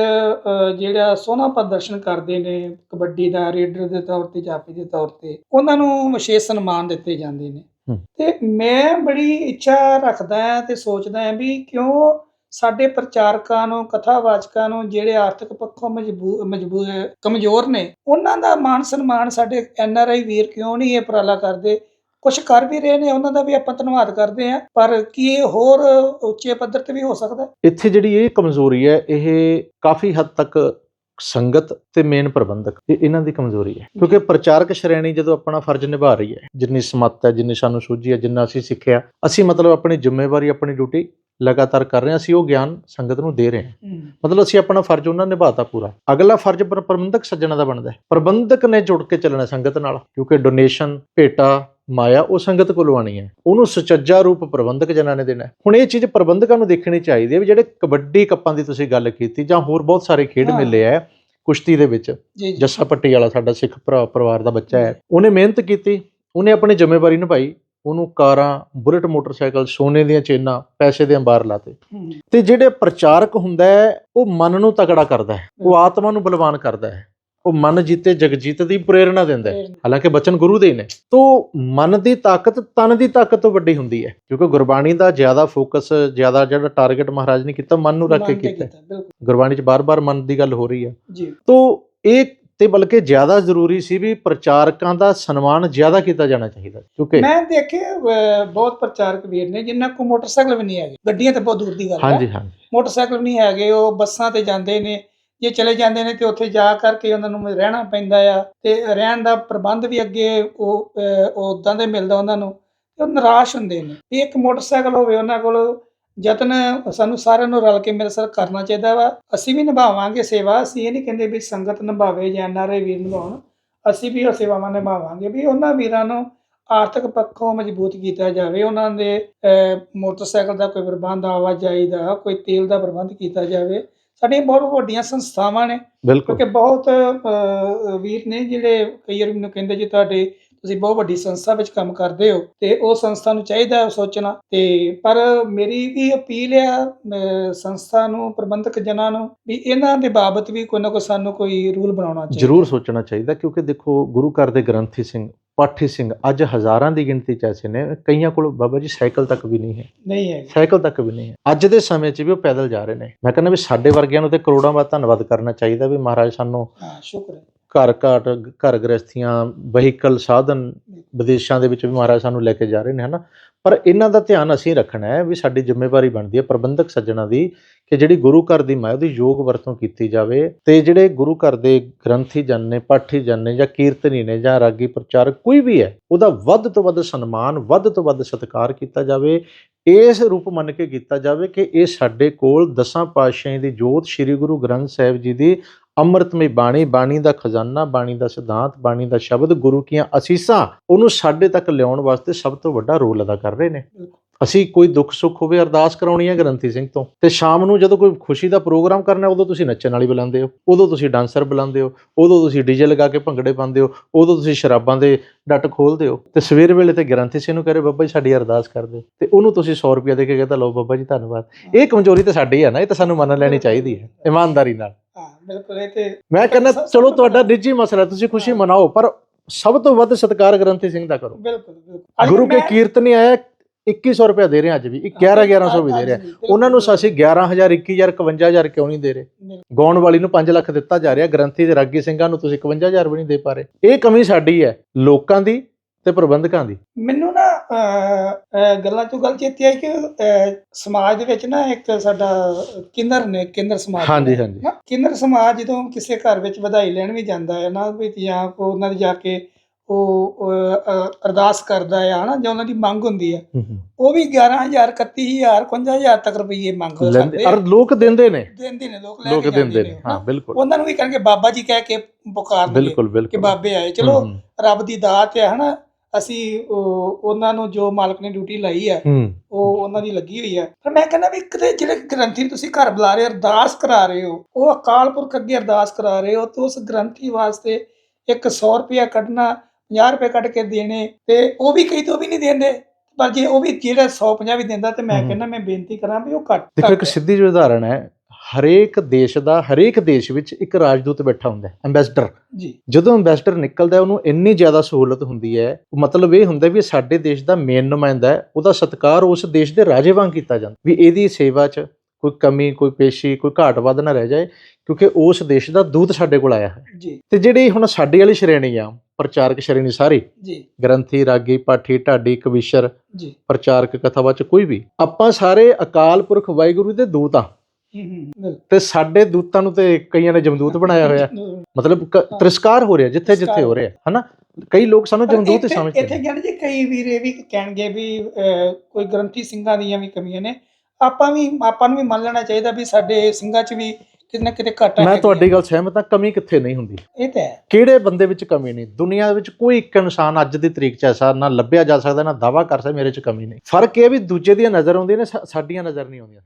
ਜਿਹੜਾ ਸੋਹਣਾ ਪ੍ਰਦਰਸ਼ਨ ਕਰਦੇ ਨੇ ਕਬੱਡੀ ਦਾ ਰੇਡਰ ਦੇ ਤੌਰ ਤੇ ਜਾਫੀ ਦੇ ਤੌਰ ਤੇ ਉਹਨਾਂ ਨੂੰ ਵਿਸ਼ੇਸ਼ ਸਨਮਾਨ ਦਿੱਤੇ ਜਾਂਦੇ ਨੇ। ਤੇ ਮੈਂ ਬੜੀ ਇੱਛਾ ਰੱਖਦਾ ਹਾਂ ਤੇ ਸੋਚਦਾ ਹਾਂ ਵੀ ਕਿਉਂ ਸਾਡੇ ਪ੍ਰਚਾਰਕਾਂ ਨੂੰ ਕਥਾਵਾਚਕਾਂ ਨੂੰ ਜਿਹੜੇ ਆਰਥਿਕ ਪੱਖੋਂ ਮਜਬੂਰ ਮਜਬੂਰ ਕਮਜ਼ੋਰ ਨੇ ਉਹਨਾਂ ਦਾ ਮਾਨ ਸਨਮਾਨ ਸਾਡੇ ਐਨ ਆਰ ਆਈ ਵੀਰ ਕਿਉਂ ਨਹੀਂ ਇਹ ਉਪਰਾਲਾ ਕਰਦੇ? ਕੁਝ ਕਰ ਵੀ ਰਹੇ ਨੇ ਉਹਨਾਂ ਦਾ ਵੀ ਆਪਾਂ ਧੰਨਵਾਦ ਕਰਦੇ ਹਾਂ ਪਰ ਕੀ ਇਹ ਹੋਰ ਉੱਚੇ ਪੱਧਰ ਤੇ ਵੀ ਹੋ ਸਕਦਾ? ਇੱਥੇ ਜਿਹੜੀ ਇਹ ਕਮਜ਼ੋਰੀ ਹੈ ਇਹ ਕਾਫੀ ਹੱਦ ਤੱਕ ਸੰਗਤ ਤੇ ਮੇਨ ਪ੍ਰਬੰਧਕ ਇਹ ਇਹਨਾਂ ਦੀ ਕਮਜ਼ੋਰੀ ਹੈ। ਕਿਉਂਕਿ ਪ੍ਰਚਾਰਕ ਸ਼੍ਰੇਣੀ ਜਦੋਂ ਆਪਣਾ ਫਰਜ਼ ਨਿਭਾ ਰਹੀ ਹੈ ਜਿੰਨੀ ਸਮੱਤ ਹੈ ਜਿੰਨੀ ਸਾਨੂੰ ਸੂਝੀ ਹੈ ਜਿੰਨਾ ਅਸੀਂ ਸਿੱਖਿਆ ਅਸੀਂ ਮਤਲਬ ਆਪਣੀ ਜ਼ਿੰਮੇਵਾਰੀ ਆਪਣੀ ਡਿਊਟੀ ਲਗਾਤਾਰ ਕਰ ਰਹੇ ਹਾਂ ਅਸੀਂ ਉਹ ਗਿਆਨ ਸੰਗਤ ਨੂੰ ਦੇ ਰਹੇ ਹਾਂ। ਮਤਲਬ ਅਸੀਂ ਆਪਣਾ ਫਰਜ਼ ਉਹਨਾਂ ਨਿਭਾਤਾ ਪੂਰਾ। ਅਗਲਾ ਫਰਜ਼ ਪਰ- ਪ੍ਰਬੰਧਕ ਸੱਜਣਾ ਦਾ ਬਣਦਾ ਹੈ। ਪ੍ਰਬੰਧਕ ਨੇ ਜੁੜ ਕੇ ਚੱਲਣਾ ਸੰਗਤ ਨਾਲ ਕਿਉਂਕਿ ਡੋਨੇਸ਼ਨ ਭੇਟਾ ਮਾਇਆ ਉਹ ਸੰਗਤ ਕੋਲੋਂ ਆਣੀ ਹੈ। ਉਹਨੂੰ ਸੁਚੱਜਾ ਰੂਪ ਪ੍ਰਬੰਧਕ ਜਨਾਂ ਨੇ ਦੇਣਾ। ਹੁਣ ਇਹ ਚੀਜ਼ ਪ੍ਰਬੰਧਕਾਂ ਨੂੰ ਦੇਖਣੀ ਚਾਹੀਦੀ ਹੈ ਵੀ ਜਿਹੜੇ ਕਬੱਡੀ ਕੱਪਾਂ ਦੀ ਤੁਸੀਂ ਗੱਲ ਕੀਤੀ ਜਾਂ ਹੋਰ ਬਹੁਤ ਸਾਰੇ ਖੇਡ। ਮੇਲੇ ਆ ਕੁਸ਼ਤੀ ਦੇ ਵਿੱਚ। ਜੱਸਾ ਪੱਟੀ ਵਾਲਾ ਸਾਡਾ ਸਿੱਖ ਭਰਾ ਪਰਿਵਾਰ ਦਾ ਬੱਚਾ ਹੈ। ਉਹਨੇ ਮਿਹਨਤ ਕੀਤੀ ਉਹਨੇ ਆਪਣੀ ਜ਼ਿੰਮੇਵਾਰੀ ਨਿਭਾਈ। ਉਹਨੂੰ ਕਾਰਾਂ ਬੁਲਟ ਮੋਟਰਸਾਈਕਲ ਸੋਨੇ ਦੀਆਂ ਚੇਨਾਂ ਪੈਸੇ ਦੇ ਅੰਬਾਰ ਲਾਤੇ। ਤੇ ਜਿਹੜੇ ਪ੍ਰਚਾਰਕ ਹੁੰਦਾ ਹੈ ਉਹ ਮਨ ਨੂੰ ਤਕੜਾ ਕਰਦਾ ਹੈ। ਉਹ ਆਤਮਾ ਨੂੰ ਬਲਵਾਨ ਕਰਦਾ ਹੈ। ਉਹ ਮਨ ਜੀਤੇ ਜਗਜੀਤ ਦੀ ਪ੍ਰੇਰਣਾ ਦਿੰਦਾ ਹੈ। ਹਾਲਾਂਕਿ ਬਚਨ ਗੁਰੂ ਦੇ ਨੇ। ਤੋ ਮਨ ਦੀ ਤਾਕਤ ਤਨ ਦੀ ਤਾਕਤ ਤੋਂ ਵੱਡੀ ਹੁੰਦੀ ਹੈ। ਕਿਉਂਕਿ ਗੁਰਬਾਣੀ ਦਾ ਜ਼ਿਆਦਾ ਫੋਕਸ ਜ਼ਿਆਦਾ ਜਿਹੜਾ ਟਾਰਗੇਟ ਮਹਾਰਾਜ ਨੇ ਕੀਤਾ ਮਨ ਨੂੰ ਰੱਖ ਕੇ ਕੀਤਾ ਗੁਰਬਾਣੀ 'ਚ ਬਾਰ-ਬਾਰ ਮਨ ਦੀ ਗੱਲ ਹੋ ਰਹੀ ਹੈ। ਜੀ। ਤੋ ਇਹ ਤੇ ਬਲਕਿ ਜ਼ਿਆਦਾ ਜ਼ਰੂਰੀ ਸੀ ਵੀ ਪ੍ਰਚਾਰਕਾਂ ਦਾ ਸਨਮਾਨ ਜ਼ਿਆਦਾ ਕੀਤਾ ਜਾਣਾ ਚਾਹੀਦਾ ਕਿਉਂਕਿ ਮੈਂ ਦੇਖੇ ਬਹੁਤ ਪ੍ਰਚਾਰਕ ਵੀਰ ਨੇ ਜਿਨ੍ਹਾਂ ਕੋਲ ਮੋਟਰਸਾਈਕਲ ਵੀ ਨਹੀਂ ਹੈਗੇ। ਗੱਡੀਆਂ ਤੇ ਬਹੁਤ ਦੂਰ ਦੀ ਗੱਲ ਹੈ। ਹਾਂਜੀ ਹਾਂਜੀ। ਮੋਟਰਸਾਈਕਲ ਨਹੀਂ ਹੈਗੇ ਉਹ ਬੱਸਾਂ ਤੇ ਜਾਂਦੇ ਨੇ। ਜੇ ਚਲੇ ਜਾਂਦੇ ਨੇ ਤੇ ਉੱਥੇ ਜਾ ਕਰਕੇ ਉਹਨਾਂ ਨੂੰ ਰਹਿਣਾ ਪੈਂਦਾ ਆ। ਤੇ ਰਹਿਣ ਦਾ ਪ੍ਰਬੰਧ ਵੀ ਅੱਗੇ ਉਹ ਉਦਾਂ ਦੇ ਮਿਲਦਾ ਉਹਨਾਂ ਨੂੰ। ਤੇ ਉਹ ਨਿਰਾਸ਼ ਹੁੰਦੇ ਨੇ। ਇੱਕ ਮੋਟਰਸਾਈਕਲ ਹੋਵੇ ਉਹਨਾਂ ਕੋਲ ਯਤਨ ਸਾਨੂੰ ਸਾਰਿਆਂ ਨੂੰ ਰਲ ਕੇ ਮੇਰੇ ਸਰ ਕਰਨਾ ਚਾਹੀਦਾ ਵਾ। ਅਸੀਂ ਵੀ ਨਿਭਾਵਾਂਗੇ ਸੇਵਾ। ਅਸੀਂ ਇਹ ਨਹੀਂ ਕਹਿੰਦੇ ਵੀ ਸੰਗਤ ਨਿਭਾਵੇ ਜਾਂ ਐਨਆਰਆਈ ਵੀਰ ਨਿਭਾਉਣ। ਅਸੀਂ ਵੀ ਉਹ ਸੇਵਾਵਾਂ ਨਿਭਾਵਾਂਗੇ ਵੀ ਉਹਨਾਂ ਵੀਰਾਂ ਨੂੰ ਆਰਥਿਕ ਪੱਖੋਂ ਮਜ਼ਬੂਤ ਕੀਤਾ ਜਾਵੇ। ਉਹਨਾਂ ਦੇ ਮੋਟਰਸਾਈਕਲ ਦਾ ਕੋਈ ਪ੍ਰਬੰਧ ਆਵਾਜਾਈ ਦਾ ਕੋਈ ਤੇਲ ਦਾ ਪ੍ਰਬੰਧ ਕੀਤਾ ਜਾਵੇ। ਸਾਡੀਆਂ ਬਹੁਤ ਵੱਡੀਆਂ ਸੰਸਥਾਵਾਂ ਨੇ। ਕਿਉਂਕਿ ਬਹੁਤ ਵੀਰ ਨੇ ਜਿਹੜੇ ਕਈ ਵਾਰ ਮੈਨੂੰ ਕਹਿੰਦੇ ਜੀ ਤੁਹਾਡੇ ਤੁਸੀਂ ਬਹੁਤ ਵੱਡੀ ਸੰਸਥਾ ਵਿੱਚ ਕੰਮ ਕਰਦੇ ਹੋ ਤੇ ਉਹ ਸੰਸਥਾ ਨੂੰ ਚਾਹੀਦਾ ਹੈ ਸੋਚਣਾ। ਤੇ ਪਰ ਮੇਰੀ ਵੀ ਅਪੀਲ ਅਹ, ਸੰਸਥਾ ਨੂੰ ਪ੍ਰਬੰਧਕ ਜਨਾਂ ਨੂੰ ਵੀ ਇਹਨਾਂ ਦੇ ਬਾਬਤ ਵੀ ਕੋਈ ਨਾ ਕੋਈ ਸਾਨੂੰ ਕੋਈ ਰੂਲ ਬਣਾਉਣਾ ਚਾਹੀਦਾ। ਜ਼ਰੂਰ ਸੋਚਣਾ ਚਾਹੀਦਾ ਕਿਉਂਕਿ ਦੇਖੋ ਗੁਰੂ ਘਰ ਦੇ ਗ੍ਰੰਥੀ ਸਿੰਘ ਪਾਠੀ ਸਿੰਘ ਅੱਜ ਹਜ਼ਾਰਾਂ ਦੀ ਗਿਣਤੀ ਚ ਐਸੇ ਨੇ ਕਈਆਂ ਕੋਲ ਬਾਬਾ ਜੀ ਸਾਈਕਲ ਤੱਕ ਵੀ ਨਹੀਂ ਹੈ। ਨਹੀਂ ਹੈ ਸਾਈਕਲ ਤੱਕ ਵੀ ਨਹੀਂ ਹੈ। ਅੱਜ ਦੇ ਸਮੇਂ 'ਚ ਵੀ ਉਹ ਪੈਦਲ ਜਾ ਰਹੇ ਨੇ। ਮੈਂ ਕਹਿੰਦਾ ਵੀ ਸਾਡੇ ਵਰਗਿਆਂ ਨੂੰ ਤੇ ਕਰੋੜਾਂ ਵਾਰ ਧੰਨਵਾਦ ਕਰਨਾ ਚਾਹੀਦਾ ਵੀ ਮਹਾਰਾਜ ਸਾਨੂੰ ਹਾਂ ਸ਼ੁਕਰ ਹੈ। ਘਰ ਘਾਟ ਘਰ ਗ੍ਰਸਤੀਆਂ ਵਹੀਕਲ ਸਾਧਨ ਵਿਦੇਸ਼ਾਂ ਦੇ ਵਿੱਚ ਵੀ ਮਹਾਰਾਜ ਸਾਨੂੰ ਲੈ ਕੇ ਜਾ ਰਹੇ ਨੇ, ਹਨਾ? ਪਰ ਇਹਨਾਂ ਦਾ ਧਿਆਨ ਅਸੀਂ ਰੱਖਣਾ ਹੈ ਵੀ ਸਾਡੀ ਜ਼ਿੰਮੇਵਾਰੀ ਬਣਦੀ ਹੈ ਪ੍ਰਬੰਧਕ ਸੱਜਣਾ ਦੀ ਕਿ ਜਿਹੜੀ ਗੁਰੂ ਘਰ ਦੀ ਮਾਇਆ ਉਹਦੀ ਯੋਗ ਵਰਤੋਂ ਕੀਤੀ ਜਾਵੇ ਤੇ ਜਿਹੜੇ ਗੁਰੂ ਘਰ ਦੇ ਗ੍ਰੰਥੀ ਜਨ ਨੇ, ਪਾਠੀ ਜਨ ਨੇ ਜਾਂ ਕੀਰਤਨੀ ਨੇ ਜਾਂ ਰਾਗੀ ਪ੍ਰਚਾਰਕ ਕੋਈ ਵੀ ਹੈ, ਉਹਦਾ ਵੱਧ ਤੋਂ ਵੱਧ ਸਨਮਾਨ, ਵੱਧ ਤੋਂ ਵੱਧ ਸਤਿਕਾਰ ਕੀਤਾ ਜਾਵੇ। ਇਸ ਰੂਪ ਮੰਨ ਕੇ ਕੀਤਾ ਜਾਵੇ ਕਿ ਇਹ ਸਾਡੇ ਕੋਲ ਦਸਾਂ ਪਾਤਸ਼ਾਹਾਂ ਦੀ ਜੋਤ, ਸ੍ਰੀ ਗੁਰੂ ਗ੍ਰੰਥ ਸਾਹਿਬ ਜੀ ਦੀ ਅੰਮ੍ਰਿਤਮਈ ਬਾਣੀ ਬਾਣੀ ਦਾ ਖਜ਼ਾਨਾ ਬਾਣੀ ਦਾ ਸਿਧਾਂਤ ਬਾਣੀ ਦਾ ਸ਼ਬਦ ਗੁਰੂ ਕੀਆਂ ਅਸੀਸਾਂ ਉਹਨੂੰ ਸਾਡੇ ਤੱਕ ਲਿਆਉਣ ਵਾਸਤੇ ਸਭ ਤੋਂ ਵੱਡਾ ਰੋਲ ਅਦਾ ਕਰ ਰਹੇ ਨੇ। ਅਸੀਂ ਕੋਈ ਦੁੱਖ ਸੁੱਖ ਹੋਵੇ ਅਰਦਾਸ ਕਰਾਉਣੀ ਹੈ ਗ੍ਰੰਥੀ ਸਿੰਘ ਤੋਂ ਤੇ ਸ਼ਾਮ ਨੂੰ ਜਦੋਂ ਕੋਈ ਖੁਸ਼ੀ ਦਾ ਪ੍ਰੋਗਰਾਮ ਕਰਨਾ ਉਦੋਂ ਤੁਸੀਂ ਨੱਚਣ ਵਾਲੀ ਬੁਲਾਉਂਦੇ ਹੋ ਉਦੋਂ ਤੁਸੀਂ ਡਾਂਸਰ ਬੁਲਾਉਂਦੇ ਹੋ ਉਦੋਂ ਤੁਸੀਂ ਡੀਜੇ ਲਗਾ ਕੇ ਭੰਗੜੇ ਪਾਉਂਦੇ ਹੋ ਉਦੋਂ ਤੁਸੀਂ ਸ਼ਰਾਬਾਂ ਦੇ ਡੱਟ ਖੋਲਦੇ ਹੋ ਤੇ ਸਵੇਰ ਵੇਲੇ ਤੇ ਗ੍ਰੰਥੀ ਸਿੰਘ ਨੂੰ ਕਹੇ ਬਾਬਾ ਜੀ ਸਾਡੀ ਅਰਦਾਸ ਕਰ ਦਿਓ। ਤੇ ਉਹਨੂੰ ਤੁਸੀਂ 100 ਰੁਪਏ ਦੇ ਕੇ ਕਹਿੰਦਾ ਲਓ ਬਾਬਾ ਜੀ ਧੰਨਵਾਦ। ਇਹ ਕਮਜ਼ੋਰੀ ਤਾਂ ਸਾਡੀ ਹੈ ਨਾ ਇਹ ਤਾਂ ਸਾਨੂੰ ਮੰਨ ਲੈਣੀ ਚਾਹੀਦੀ ਹੈ ਇਮਾਨਦਾਰੀ ਨਾਲ। ਬਿਲਕੁਲ ਇਹ ਤੇ ਮੈਂ ਕਹਿੰਦਾ ਚਲੋ ਤੁਹਾਡਾ ਨਿੱਜੀ ਮਸਲਾ ਤੁਸੀਂ ਖੁਸ਼ੀ ਮਨਾਓ ਪਰ ਸਭ ਤੋਂ ਵੱਧ ਸਤਿਕਾਰ ਗ੍ਰੰਥੀ ਸਿੰਘ ਦਾ ਕਰੋ। ਬਿਲਕੁਲ ਗੁਰੂ ਕੇ ਕੀਰਤਨੀ ਆਇਆ 2100 ਰੁਪਏ ਦੇ ਰਹੇ ਅੱਜ ਵੀ 11 1100 ਵੀ ਦੇ ਰਹੇ ਉਹਨਾਂ ਨੂੰ ਅਸੀਂ 11000 21000 51000 ਕਿਉਂ ਨਹੀਂ ਦੇ ਰਹੇ। ਗਾਉਣ ਵਾਲੀ ਨੂੰ 5 ਲੱਖ ਦਿੱਤਾ ਜਾ ਰਿਹਾ ਗ੍ਰੰਥੀ ਤੇ ਰਾਗੀ ਸਿੰਘਾਂ ਨੂੰ ਤੁਸੀਂ 51000 ਵੀ ਨਹੀਂ ਦੇ ਪਾ ਰਹੇ। ਇਹ ਕਮੀ ਸਾਡੀ ਹੈ ਲੋਕਾਂ ਦੀ ਤੇ ਪ੍ਰਬੰਧਕਾਂ ਦੀ? ਮੈਨੂੰ ਨਾ ਅਹ, ਅਹ, ਗੱਲਾਂ ਤੋਂ ਗੱਲ ਚੇਤੇ ਆਈ ਕਿ ਅਹ, ਸਮਾਜ ਦੇ ਵਿੱਚ ਨਾ ਇੱਕ ਸਾਡਾ ਕਿੰਨਰ ਨੇ ਕਿੰਨਰ ਸਮਾਜ ਹਾਂਜੀ ਹਾਂਜੀ। ਨਾ ਕਿੰਨਰ ਸਮਾਜ ਜਦੋਂ ਕਿਸੇ ਘਰ ਵਿੱਚ ਵਧਾਈ ਲੈਣ ਵੀ ਜਾਂਦਾ ਹੈ ਨਾ ਵੀ ਜਾਂ ਕੋ ਉਹਨਾਂ ਦੇ ਜਾ ਕੇ ਉਹ ਅਹ, ਅਹ, ਅਰਦਾਸ ਕਰਦਾ ਹੈ ਹਨਾ ਜਾਂ ਉਹਨਾਂ ਦੀ ਮੰਗ ਹੁੰਦੀ ਹੈ ਹੂੰ, ਹੂੰ। ਉਹ ਵੀ 11000 31000 55000 ਤੱਕ ਰੁਪਏ ਮੰਗ ਲੈਂਦੇ ਕਰਦੇ ਔਰ ਲੋਕ ਦਿੰਦੇ ਨੇ? ਦਿੰਦੇ ਨੇ ਲੋਕ ਲੈ ਲੋਕ ਕੇ ਦਿੰਦੇ ਜਾਂਦੇ ਨੇ। ਨੇ ਹਾਂ ਬਿਲਕੁਲ। ਉਹਨਾਂ ਨੂੰ ਵੀ ਕਹਿਣਗੇ ਬਾਬਾ ਜੀ ਕਹਿ ਕੇ ਪੁਕਾਰਨਗੇ ਬਿਲਕੁਲ ਕਿ ਬਿਲਕੁਲ ਬਾਬੇ ਆਏ। ਚਲੋ ਹੂੰ, ਰੱਬ ਦੀ ਦਾਤ ਹੈ ਹਨਾ ਅਸੀਂ ਉਹ- ਉਹਨਾਂ ਨੂੰ ਜੋ ਮਾਲਕ ਨੇ ਡਿਊਟੀ ਲਾਈ ਹੈ ਹੂੰ। ਉਹ ਉਹਨਾਂ ਦੀ ਲੱਗੀ ਹੋਈ ਹੈ। ਪਰ ਮੈਂ ਕਹਿੰਦਾ ਵੀ ਕਿਤੇ ਜਿਹੜੇ ਗ੍ਰੰਥੀ ਨੂੰ ਤੁਸੀਂ ਘਰ ਬੁਲਾ ਰਹੇ ਹੋ ਅਰਦਾਸ ਕਰਾ ਰਹੇ ਹੋ ਉਹ ਅਕਾਲ ਪੁਰਖ ਅੱਗੇ ਅਰਦਾਸ ਕਰਾ ਰਹੇ ਹੋ ਤੇ ਉਸ ਗ੍ਰੰਥੀ ਵਾਸਤੇ ਇੱਕ 100 ਰੁਪਇਆ ਕੱਢਣਾ 50 ਰੁਪਏ ਕੱਢ ਕੇ ਦੇਣੇ ਤੇ ਉਹ ਵੀ ਕਈ ਤੋਂ ਵੀ ਨਹੀਂ ਦਿੰਦੇ। ਪਰ ਜੇ ਉਹ ਵੀ ਜਿਹੜਾ 150 ਵੀ ਦਿੰਦਾ ਤੇ ਮੈਂ ਹਮ। ਕਹਿੰਦਾ ਮੈਂ ਬੇਨਤੀ ਕਰਾਂ ਵੀ ਉਹ ਘੱਟ ਦੇਖੋ ਇੱਕ ਘੱਟ- ਸਿੱਧੀ ਜਿਹੀ ਉਦਾਹਰਣ ਹੈ ਹਰੇਕ ਦੇਸ਼ ਦਾ ਹਰੇਕ ਦੇਸ਼ ਵਿੱਚ ਇੱਕ ਰਾਜਦੂਤ ਬੈਠਾ ਹੁੰਦਾ ਹੈ ਐਮਬੈਸਡਰ ਜੀ। ਜਦੋਂ ਐਮਬੈਸਡਰ ਨਿਕਲਦਾ ਉਹਨੂੰ ਇੰਨੀ ਜ਼ਿਆਦਾ ਸਹੂਲਤ ਹੁੰਦੀ ਹੈ ਮਤਲਬ ਇਹ ਹੁੰਦਾ ਵੀ ਸਾਡੇ ਦੇਸ਼ ਦਾ ਮੇਨ ਨੁਮਾਇੰਦਾ ਹੈ ਉਹਦਾ ਸਤਿਕਾਰ ਉਸ ਦੇਸ਼ ਦੇ ਰਾਜੇ ਵਾਂਗ ਕੀਤਾ ਜਾਂਦਾ। ਵੀ ਇਹਦੀ ਸੇਵਾ 'ਚ ਕੋਈ ਕਮੀ ਕੋਈ ਪੇਸ਼ੀ ਕੋਈ ਘਾਟ ਵੱਧ ਨਾ ਰਹਿ ਜਾਏ ਕਿਉਂਕਿ ਉਸ ਦੇਸ਼ ਦਾ ਦੂਤ ਸਾਡੇ ਕੋਲ ਆਇਆ ਹੈ। ਜੀ। ਤੇ ਜਿਹੜੀ ਹੁਣ ਸਾਡੀ ਵਾਲੀ ਸ਼੍ਰੇਣੀ ਆ ਪ੍ਰਚਾਰਕ ਸ਼੍ਰੇਣੀ ਸਾਰੀ ਜੀ। ਗ੍ਰੰਥੀ ਰਾਗੀ ਪਾਠੀ ਢਾਡੀ ਕਵੀਸ਼ਰ ਜੀ। ਪ੍ਰਚਾਰਕ ਕਥਾਵਾਚਕ ਕੋਈ ਵੀ ਆਪਾਂ ਸਾਰੇ ਅਕਾਲ ਪੁਰਖ ਵਾਹਿਗੁਰੂ ਦੇ ਦੂਤ ਆ। ਤੇ ਸਾਡੇ ਦੂਤਾਂ ਨੂੰ ਤੇ ਕਈਆਂ ਨੇ ਜਮਦੂਤ ਬਣਾਇਆ ਹੋਇਆ। ਮਤਲਬ ਤਿਰਸਕਾਰ ਹੋ ਰਿਹਾ ਜਿੱਥੇ ਜਿੱਥੇ ਹੋ ਰਿਹਾ ਹਨਾ? ਕਈ ਲੋਕ ਸਾਨੂੰ ਜਮਦੂਤ ਹੀ ਸਮਝਦੇ ਇੱਥੇ ਗਿਆਨ ਜੀ ਕਈ ਵੀਰ ਵੀ ਕਹਿਣਗੇ ਵੀ ਕੋਈ ਗ੍ਰੰਥੀ ਸਿੰਘਾਂ ਦੀਆਂ ਵੀ ਕਮੀਆਂ ਨੇ। ਆਪਾਂ ਵੀ ਆਪਾਂ ਨੂੰ ਵੀ ਮੰਨ ਲੈਣਾ ਚਾਹੀਦਾ ਵੀ ਸਾਡੇ ਸਿੰਘਾਂ 'ਚ ਵੀ ਕਿਤੇ ਨਾ ਕਿਤੇ ਘਾਟਾ ਮੈਂ ਤੁਹਾਡੀ। ਗੱਲ ਸਹਿਮਤ ਹਾਂ ਕਮੀ ਕਿੱਥੇ ਨਹੀਂ ਹੁੰਦੀ। ਇਹ ਤਾਂ ਹੈ। ਕਿਹੜੇ ਬੰਦੇ ਵਿੱਚ ਕਮੀ ਨਹੀਂ? ਦੁਨੀਆ ਵਿੱਚ ਕੋਈ ਇੱਕ ਇਨਸਾਨ ਅੱਜ ਦੀ ਤਰੀਕ 'ਚ ਐਸਾ ਨਾ ਲੱਭਿਆ ਜਾ ਸਕਦਾ ਨਾ ਦਾਵਾ ਕਰ ਸਕਦਾ ਮੇਰੇ 'ਚ ਕਮੀ ਨਹੀਂ। ਫ਼ਰਕ ਇਹ ਵੀ ਦੂਜੇ ਦੀਆਂ ਨਜ਼ਰ ਆਉਂਦੀਆਂ ਨੇ ਸਾਡੀਆਂ ਨਜ਼ਰ ਨਹੀਂ ਆਉਂਦੀਆਂ।